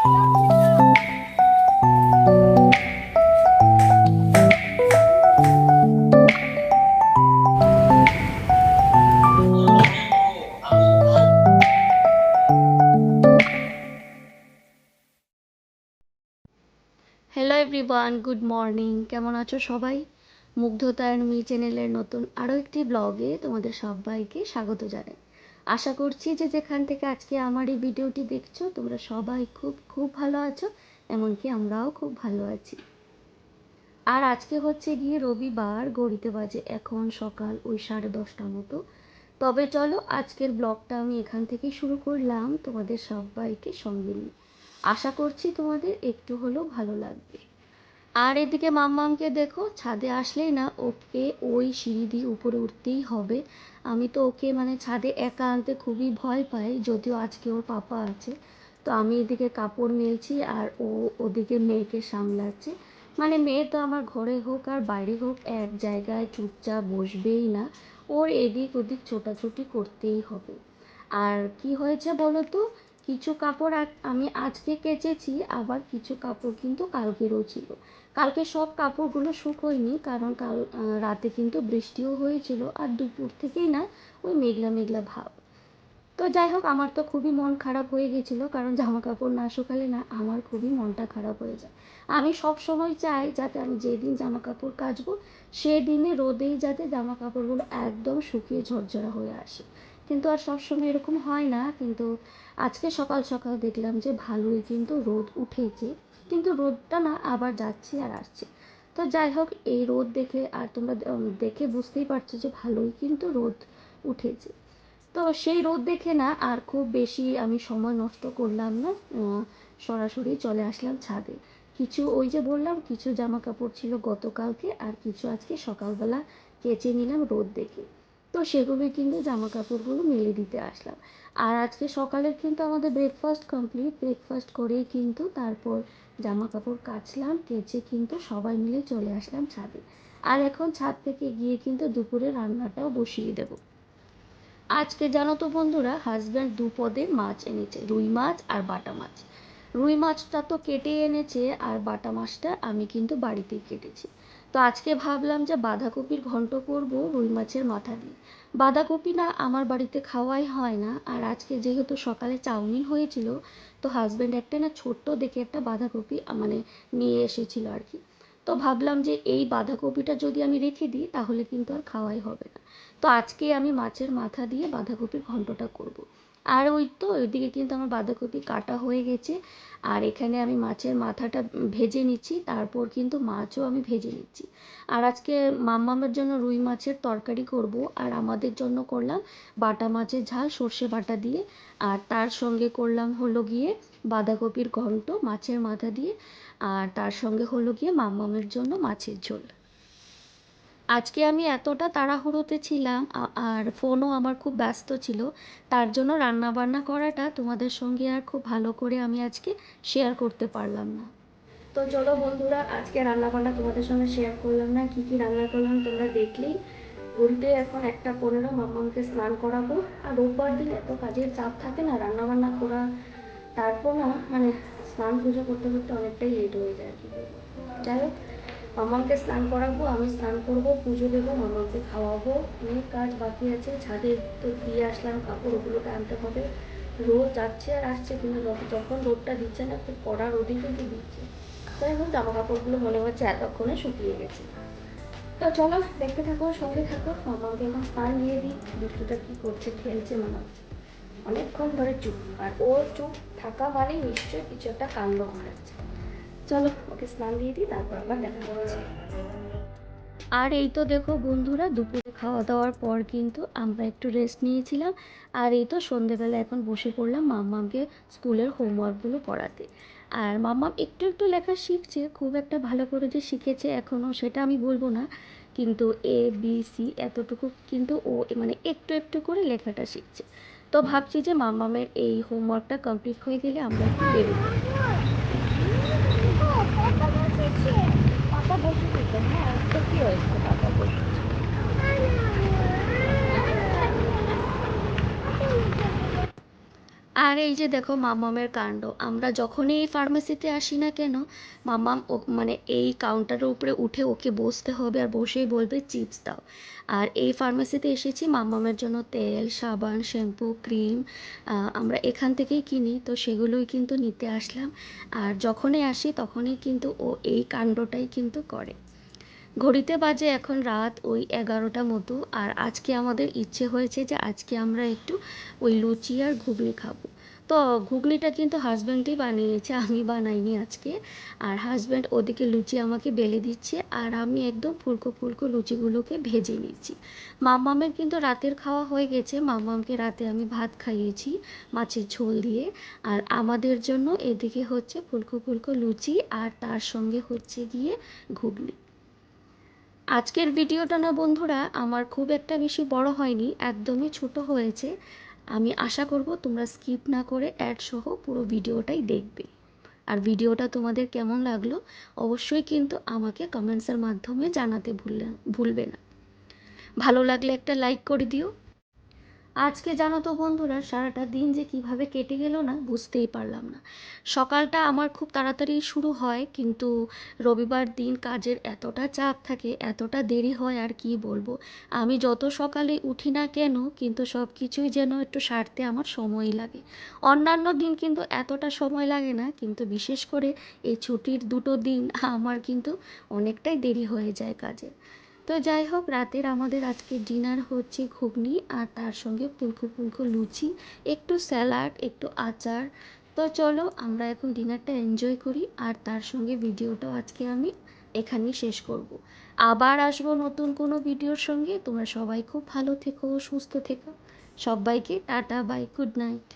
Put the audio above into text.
Hello everyone good morning কেমন আছো সবাই? মুগ্ধতায়ন মি চ্যানেলের নতুন আরও একটি ব্লগে তোমাদের সবাইকে স্বাগত জানাই। আশা করছি যে যেখান থেকে আজকে আমার এই ভিডিওটি দেখছ, তোমরা সবাই খুব খুব ভালো আছো, এমনকি আমরাও খুব ভালো আছি। আর আজকে হচ্ছে গিয়ে রবিবার, গড়িতে বাজে এখন সকাল ওই সাড়ে দশটার মতো। তবে চলো আজকের ব্লগটা আমি এখান থেকেই শুরু করলাম, তোমাদের সবাইকে সঙ্গে নিয়ে। আশা করছি তোমাদের একটু হলেও ভালো লাগবে। আর এদিকে মাম্মামকে দেখো, ছাদে আসলেই না ওকে ওই সিঁড়ি দিয়ে উপরে উঠতেই হবে। আমি তো ওকে মানে ছাদে একা আনতে খুবই ভয় পাই, যদিও আজকে ওর পাপা আছে। তো আমি এদিকে কাপড় মেলছি আর ও ওদিকে মেয়েকে সামলাচ্ছে। মানে মেয়ে তো আমার ঘরে হোক আর বাইরে হোক, এক জায়গায় চুপচাপ বসবেই না। ওর এদিক ওদিক ছোটাছুটি করতেই হবে। আর কি হয়েছে বলো তো? কিছু কাপড় আমি আজকে কেচেছি, আবার কিছু কাপড় কিন্তু কালকেরও ছিল। কালকে সব কাপড়গুলো শুকোয়নি, কারণ কাল রাতে কিন্তু বৃষ্টিও হয়েছিল, আর দুপুর থেকেই না ওই মেঘলা মেঘলা ভাব। তো যাই হোক, আমার তো খুবই মন খারাপ হয়ে গেছিল, কারণ জামা কাপড় না শুকালে না আমার খুবই মনটা খারাপ হয়ে যায়। আমি সব সময় চাই যাতে আমি যেদিন জামা কাপড় কাচবো, সেদিনে রোদেই যাতে জামা কাপড়গুলো একদম শুকিয়ে ঝরঝরা হয়ে আসে। কিন্তু আর সবসময় এরকম হয় না। কিন্তু আজকে সকাল সকাল দেখলাম যে ভালোই কিন্তু রোদ উঠেছে। কিন্তু রোদটা না আবার যাচ্ছে আর আসছে। তো যাই হোক, এই রোদ দেখে আর তোমরা দেখে বুঝতেই পারছ যে ভালোই কিন্তু রোদ উঠেছে। তো সেই রোদ দেখে না আর খুব বেশি আমি সময় নষ্ট করলাম না। সরাসরি চলে আসলাম ছাদে। কিছু ওই যে বললাম, কিছু জামা কাপড় ছিল গতকালকে আর কিছু আজকে সকালবেলা কেচে নিলাম রোদ দেখে। তো সেগুলোই কিন্তু জামা কাপড়গুলো মেলে দিতে আসলাম। আর আজকে সকালের কিন্তু আমাদের ব্রেকফাস্ট কমপ্লিট ব্রেকফাস্ট করেই কিন্তু তারপর জামা কাপড় কাচলাম, কেচে কিন্তু সবাই মিলে চলে আসলাম ছাদে। আর এখন ছাদ থেকে গিয়ে কিন্তু দুপুরে রান্নাটাও বসিয়ে দেব। আজকে জানো তো বন্ধুরা হাজব্যান্ড দু পদের মাছ এনেছে, রুই মাছ আর বাটা মাছ। রুই মাছটা তো কেটে এনেছে, আর বাটা মাছটা আমি কিন্তু বাড়িতেই কেটেছি। তো আজকে ভাবলাম যে বাঁধাকপির ঘন্ট করব রুই মাছের মাথা দিয়ে। বাঁধাকপি না আমার বাড়িতে খাওয়াই হয় না। আর আজকে যেহেতু সকালে চাউমিন হয়েছিল, তো হাজব্যান্ড একটা না ছোট্ট দেখে একটা বাঁধাকপি মানে নিয়ে এসেছিল আর কি। তো ভাবলাম যে এই বাঁধাকপিটা যদি আমি রেখে দিই, তাহলে কিন্তু আর খাওয়াই হবে না। তো আজকে আমি মাছের মাথা দিয়ে বাঁধাকপির ঘন্টটা করব। আর ওই তো, ওইদিকে কিন্তু আমার বাঁধাকপি কাটা হয়ে গেছে। আর এখানে আমি মাছের মাথাটা ভেজে নিচ্ছি, তারপর কিন্তু মাছও আমি ভেজে নিচ্ছি। আর আজকে মাম্মামের জন্য রুই মাছের তরকারি করব, আর আমাদের জন্য করলাম বাটা মাছের ঝাল, সর্ষে বাটা দিয়ে। আর তার সঙ্গে করলাম হলো গিয়ে বাঁধাকপির ঘন্ট মাছের মাথা দিয়ে, আর তার সঙ্গে হলো গিয়ে মাম্মামের জন্য মাছের ঝোল। আজকে আমি এতটা তাড়াহুড়োতে ছিলাম আর ফোনও আমার খুব ব্যস্ত ছিল, তার জন্য রান্না বান্না করাটা তোমাদের সঙ্গে আর খুব ভালো করে আমি আজকে শেয়ার করতে পারলাম না। তো চলো বন্ধুরা, আজকে রান্না বান্না তোমাদের সঙ্গে শেয়ার করলাম না, কি কি রান্না করলাম তোমরা দেখলেই। ঘুরতে এখন একটা পনেরো মামাকে স্নান করাবো। আর রোববার দিন এত কাজের চাপ থাকে না রান্না বান্না করা, তারপর না মানে স্নান পুজো করতে করতে অনেকটাই লেট হয়ে যায় আর কি। যাই হোক মামাকে স্নান করাবো, আমি স্নান করব, পুজো দেবো, মামাকে খাওয়াবো, অনেক কাজ বাকি আছে, ছাদে তো দিয়ে আসলাম কাপড় ওগুলোকে আনতে হবে। রোদ যাচ্ছে আর আসছে কিন্তু যখন রোদটা দিচ্ছে না, খুব কড়া রোদই কিন্তু দিচ্ছে। তাই হোক জামা কাপড়গুলো মনে হচ্ছে এতক্ষণে শুকিয়ে গেছে। তো চলো, দেখতে থাকো, সঙ্গে থাকো, মামাকে এখন স্নান দিয়ে দিই। দুষ্টুটা কী করছে, খেলছে মনে হচ্ছে। অনেকক্ষণ ধরে চুপ, আর ও চুপ থাকা মানে নিশ্চয়ই কিছু একটা কাণ্ড ঘটাচ্ছে। চলো ওকে স্নান দিয়ে দিই, তারপর আবার দেখা আর এই তো দেখো বন্ধুরা, দুপুরে খাওয়া দাওয়ার পর কিন্তু আমরা একটু রেস্ট নিয়েছিলাম। আর এই তো সন্ধেবেলা এখন বসে পড়লাম মাম্মামকে স্কুলের হোমওয়ার্কগুলো পড়াতে। আর মাম্মাম একটু একটু লেখা শিখছে, খুব একটা ভালো করে যে শিখেছে এখনও সেটা আমি বলব না। কিন্তু এ বি সি এতটুকু কিন্তু ও মানে একটু একটু করে লেখাটা শিখছে। তো ভাবছি যে মাম্মামের এই হোমওয়ার্কটা কমপ্লিট হয়ে গেলে আমরা একটু বেরোবো হ্যাঁ তো কী হয়েছে? আর এই যে দেখো মামামের কাণ্ড, আমরা যখনই এই ফার্মেসিতে আসি না কেন, মামাম ও মানে এই কাউন্টারের উপরে উঠে ওকে বসতে হবে আর বসেই বলবে চিপস দাও। আর এই ফার্মেসিতে এসেছি মামামের জন্য তেল, সাবান শ্যাম্পু ক্রিম আমরা এখান থেকেই কিনি, তো সেগুলোই কিন্তু নিতে আসলাম। আর যখনই আসি তখনই কিন্তু ও এই কাণ্ডটাই কিন্তু করে। ঘড়িতে বাজে এখন রাত ওই এগারোটা মতো, আর আজকে আমাদের ইচ্ছে হয়েছে যে আজকে আমরা একটু ওই লুচি আর ঘুগনি খাব। তো ঘুগনিটা কিন্তু হাজব্যান্ডই বানিয়েছে, আমি বানাইনি আজকে। আর হাজব্যান্ড ওদিকে লুচি আমাকে বেলে দিচ্ছে, আর আমি একদম ফুলকো ফুলকো লুচিগুলোকে ভেজে নিচ্ছি। মামামের কিন্তু রাতের খাওয়া হয়ে গেছে মামামকে রাতে আমি ভাত খাইয়েছি মাছের ঝোল দিয়ে। আর আমাদের জন্য এদিকে হচ্ছে ফুলকো ফুলকো লুচি, আর তার সঙ্গে হচ্ছে গিয়ে ঘুগনি। আজকের ভিডিওটা না বন্ধুরা, আমার খুব একটা বেশি বড় হয়নি, একদমই ছোট হয়েছে। আমি আশা করব তোমরা স্কিপ না করে অ্যাড সহ পুরো ভিডিওটাই দেখবে। আর ভিডিওটা তোমাদের কেমন লাগল অবশ্যই কিন্তু আমাকে কমেন্টসের মাধ্যমে জানাতে ভুললে, ভুলবে না। ভালো লাগলে একটা লাইক করে দিও। আজকে জানো তো বন্ধুরা, সারাটা দিন যে কীভাবে কেটে গেল না, বুঝতেই পারলাম না। সকালটা আমার খুব তাড়াতাড়ি শুরু হয়, কিন্তু রবিবার দিন কাজের এতটা চাপ থাকে, এতটা দেরি হয় আর কি বলব। আমি যত সকালে উঠি না কেন, কিন্তু সব কিছুই যেন একটু সারতে আমার সময়ই লাগে। অন্যান্য দিন কিন্তু এতটা সময় লাগে না, কিন্তু বিশেষ করে এই ছুটির দুটো দিন, আমার কিন্তু অনেকটাই দেরি হয়ে যায় কাজে। তো যাই হোক, রাতের আমাদের আজকে ডিনার হচ্ছে ঘুগনি আর তার সঙ্গে ফুলকো ফুলকো লুচি, একটু স্যালাড, একটু আচার। তো চলো, আমরা এখন ডিনারটা এনজয় করি আর তার সঙ্গে ভিডিওটাও আজকে আমি এখানেই শেষ করব। আবার আসব নতুন কোনো ভিডিওর সঙ্গে। তোমরা সবাই খুব ভালো থেকো, সুস্থ থেকো। সবাইকে টাটা বাই গুড নাইট